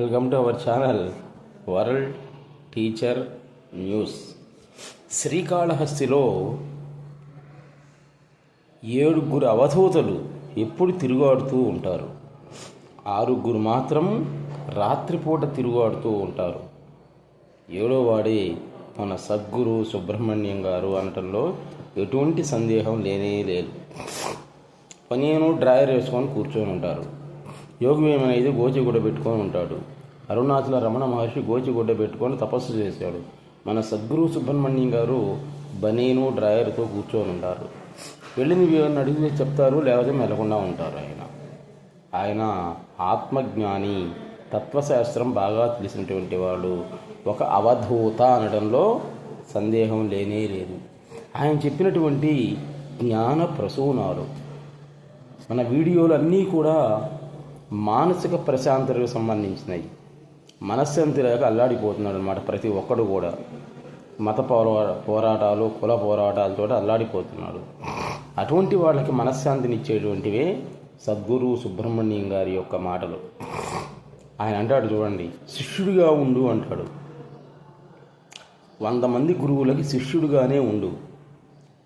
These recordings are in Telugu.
Welcome to our channel world teacher news శ్రీకాళహస్తిలో ఏడుగురు అవధూతలు ఎప్పుడు తిరుగాడుతూ ఉంటారు? ఆరుగురు మాత్రం రాత్రిపూట తిరుగాడుతూ ఉంటారు. ఏడో వాడే మన సద్గురు సుబ్రహ్మణ్యం గారు అనటంలో ఎటువంటి సందేహం లేనే లేదు. పనియను డ్రాయర్ వేసుకొని కూర్చొని ఉంటారు. యోగి అనేది గోచిగుడ్డ పెట్టుకొని ఉంటాడు. అరుణాచల రమణ మహర్షి గోచిగుడ్డ పెట్టుకొని తపస్సు చేశాడు. మన సద్గురు సుబ్రహ్మణ్యం గారు బనీను డ్రాయర్తో కూర్చొని ఉంటారు. వెళ్ళిన వీళ్ళని అడిగితే చెప్తారు లేకపోతే మెలకుండా ఉంటారు ఆయన. ఆయన ఆత్మజ్ఞాని తత్వశాస్త్రం బాగా తెలిసినటువంటి వాడు. ఒక అవధూత అనడంలో సందేహం లేనే లేదు. ఆయన చెప్పినటువంటి జ్ఞాన ప్రసూనాలు. మన వీడియోలు అన్నీ కూడా మానసిక ప్రశాంతతకు సంబంధించినవి మనశ్శాంతి లేక అల్లాడిపోతున్నాడు అనమాట ప్రతి ఒక్కడు కూడా. మత పోరా పోరాటాలు కుల పోరాటాలతో అల్లాడిపోతున్నాడు. అటువంటి వాళ్ళకి మనశ్శాంతినిచ్చేటువంటివే సద్గురు సుబ్రహ్మణ్యం గారి యొక్క మాటలు. ఆయన అంటాడు చూడండి శిష్యుడిగా ఉండు అంటాడు. వంద మంది గురువులకి శిష్యుడిగానే ఉండు.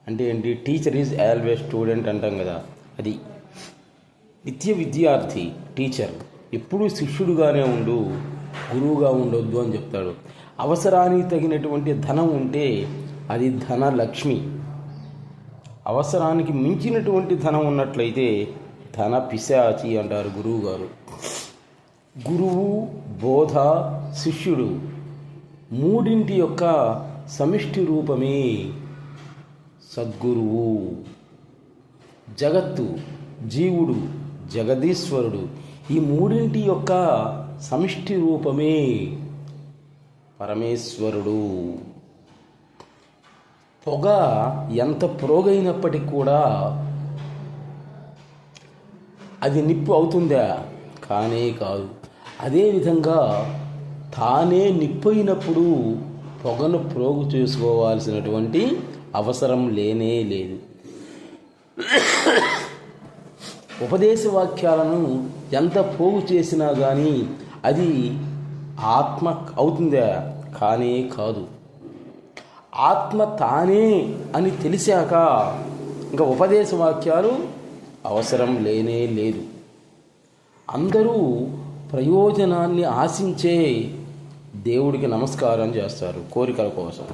అంటే ఏంటి? టీచర్ ఈజ్ ఆల్వేస్ స్టూడెంట్ అంటాం కదా. అది నిత్య విద్యార్థి టీచర్ ఎప్పుడూ శిష్యుడుగానే ఉండు గురువుగా ఉండొద్దు అని చెప్తాడు. అవసరానికి తగినటువంటి ధనం ఉంటే అది ధన లక్ష్మి అవసరానికి మించినటువంటి ధనం ఉన్నట్లయితే ధన పిశాచి అంటారు గురువు గారు గురువు బోధ శిష్యుడు మూడింటి యొక్క సమిష్టి రూపమే సద్గురువు. జగత్తు జీవుడు జగదీశ్వరుడు. ఈ మూడింటి యొక్క సమిష్టి రూపమే పరమేశ్వరుడు. పొగ ఎంత ప్రోగైనప్పటికీ కూడా అది నిప్పు అవుతుందా? కానే కాదు. అదేవిధంగా తానే నిప్పైనప్పుడు పొగను ప్రోగు చేసుకోవాల్సినటువంటి అవసరం లేనే లేదు. ఉపదేశ వాక్యాలను ఎంత పోగు చేసినా కానీ అది ఆత్మ అవుతుందా? కానే కాదు. ఆత్మ తానే అని తెలిసాక ఇంకా ఉపదేశ వాక్యాలు అవసరం లేనే లేదు. అందరూ ప్రయోజనాన్ని ఆశించే దేవుడికి నమస్కారం చేస్తారు కోరికల కోసం.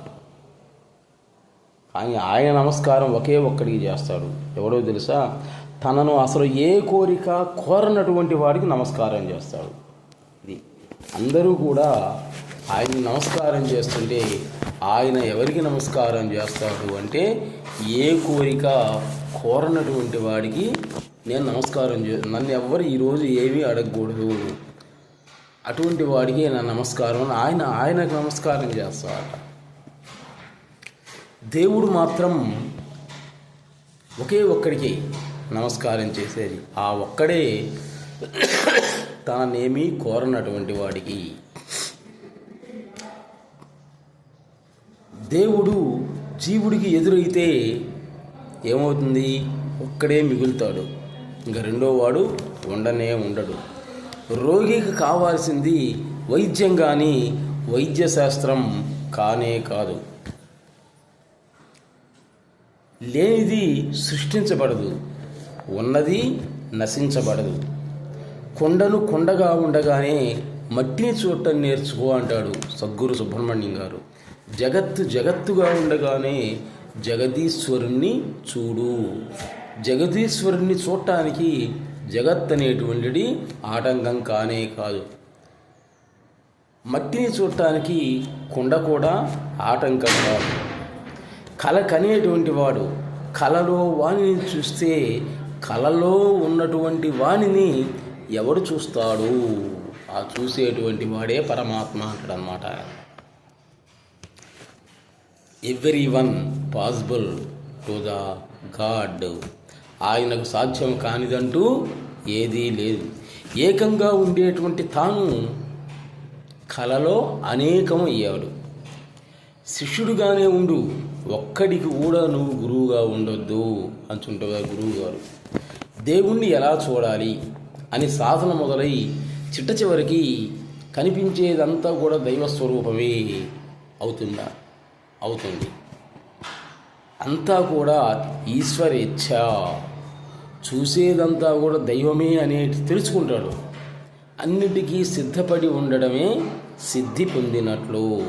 కానీ ఆయన నమస్కారం ఒకే ఒక్కడికి చేస్తాడు ఎవడో తెలుసా? తనను అసలు ఏ కోరిక కోరనటువంటి వాడికి నమస్కారం చేస్తాడు. ఇది అందరూ కూడా ఆయన్ని నమస్కారం చేస్తుంటే ఆయన ఎవరికి నమస్కారం చేస్తాడు అంటే ఏ కోరిక కోరనటువంటి వాడికి నేను నమస్కారం చే నన్ను ఎవ్వరు ఈరోజు ఏమీ అడగకూడదు. అటువంటి వాడికి నా నమస్కారం ఆయన ఆయనకు నమస్కారం చేస్తాడట. దేవుడు మాత్రం ఒకే ఒక్కడికి నమస్కారం చేసేది. ఆ ఒక్కడే తానేమీ కోరనటువంటి వాడికి. దేవుడు జీవుడికి ఎదురైతే ఏమవుతుంది? ఒక్కడే మిగులుతాడు. ఇంకా రెండో వాడు ఉండనే ఉండడు. రోగికి కావాల్సింది వైద్యం కానీ వైద్య శాస్త్రం కానే కాదు. లేనిది సృష్టించబడదు. ఉన్నది నశించబడదు. కొండను కొండగా ఉండగానే మట్టిని చూడటం నేర్చుకో అంటాడు సద్గురు సుబ్రహ్మణ్యం గారు. జగత్తు జగత్తుగా ఉండగానే జగదీశ్వరుణ్ణి చూడు. జగదీశ్వరుణ్ణి చూడటానికి జగత్ అనేటువంటిది ఆటంకం కానే కాదు. మట్టిని చూడటానికి కొండ కూడా ఆటంకం కాదు. కళ కనేటువంటి వాడు కలలో వాణిని చూస్తే కళలో ఉన్నటువంటి వాణిని ఎవడు చూస్తాడు? ఆ చూసేటువంటి వాడే పరమాత్మ అంటాడనమాట every one possible to the God ఆయనకు సాధ్యం కానిదంటూ ఏదీ లేదు. ఏకంగా ఉండేటువంటి తాను కళలో అనేకం అయ్యాడు శిష్యుడుగానే ఉండు. ఒక్కడికి కూడా నువ్వు గురువుగా ఉండొద్దు అంటుంటావు గురువు గారు దేవుణ్ణి ఎలా చూడాలి? అని సాధన మొదలై చిట్ట చివరికి కనిపించేదంతా కూడా దైవ స్వరూపమే అవుతుందా అవుతుంది. అంతా కూడా ఈశ్వరేచ్ఛ. చూసేదంతా కూడా దైవమే అనే తెలుసుకుంటాడు. అన్నిటికీ సిద్ధపడి ఉండడమే సిద్ధి పొందినట్లు.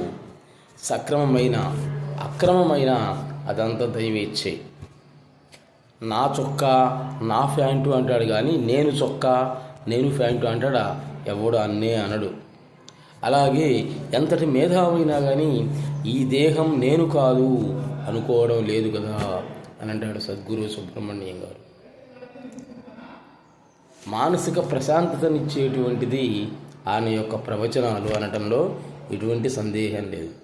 సక్రమమైన అక్రమమైన అదంతా దైవేచ్ఛే నా చొక్కా నా ప్యాంటు అంటాడు కానీ నేను చొక్కా నేను ప్యాంటు అంటాడా? ఎవడు అన్నే అనడు. అలాగే ఎంతటి మేధావైనా కానీ ఈ దేహం నేను కాదు అనుకోవడం లేదు కదా అని అంటాడు సద్గురు సుబ్రహ్మణ్యం గారు. మానసిక ప్రశాంతతనిచ్చేటువంటిది ఆయన యొక్క ప్రవచనాలు అనటంలో ఎటువంటి సందేహం లేదు.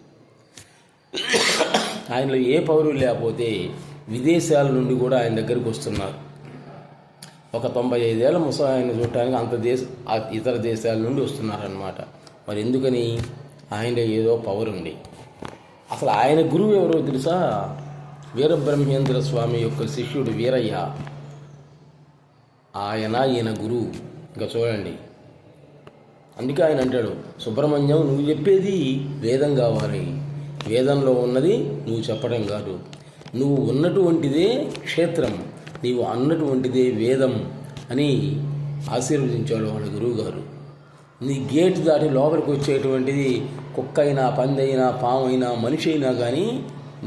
ఆయనలో ఏ పౌరులు లేకపోతే విదేశాల నుండి కూడా ఆయన దగ్గరికి వస్తున్నారు. ఒక తొంభై ఐదేళ్ళ ముసలాయన చూడటానికి అంత దేశ ఇతర దేశాల నుండి వస్తున్నారనమాట మరి ఎందుకని? ఆయనలో ఏదో పవర్ ఉంది. అసలు ఆయన గురువు ఎవరో తెలుసా? వీరబ్రహ్మేంద్ర స్వామి యొక్క శిష్యుడు వీరయ్య. ఆయన ఈయన గురువు. ఇంకా చూడండి. అందుకే ఆయన అంటాడు సుబ్రహ్మణ్యం నువ్వు చెప్పేది వేదం కావాలి. వేదంలో ఉన్నది నువ్వు చెప్పడం కాదు. నువ్వు ఉన్నటువంటిదే క్షేత్రం నీవు అన్నటువంటిదే వేదం అని ఆశీర్వదించాడు వాళ్ళ గురువు గారు నీ గేట్ దాటి లోపలికి వచ్చేటువంటిది కుక్క అయినా పందైనా పాము అయినా మనిషి అయినా కానీ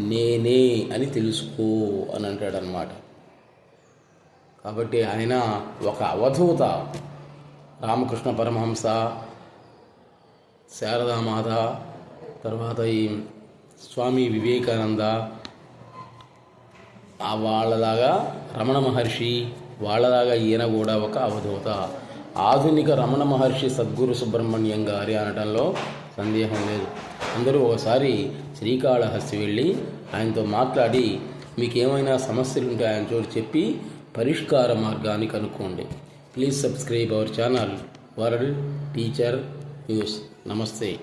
నేనే అని తెలుసుకో అని అంటాడనమాట కాబట్టి ఆయన ఒక అవధూత. రామకృష్ణ పరమహంస శారదామాత తర్వాత ఈ స్వామి వివేకానంద ఆ వాళ్ళలాగా రమణ మహర్షి వాళ్ళలాగా ఈయన కూడా ఒక అవధూత. ఆధునిక రమణ మహర్షి సద్గురు సుబ్రహ్మణ్యం గారి అనటంలో సందేహం లేదు. అందరూ ఒకసారి శ్రీకాళహస్తి వెళ్ళి ఆయనతో మాట్లాడి మీకు ఏమైనా సమస్యలు ఉంటే ఆయన చోటు చెప్పి పరిష్కార మార్గాన్ని కనుక్కోండి. Please subscribe our channel. World teacher news. నమస్తే.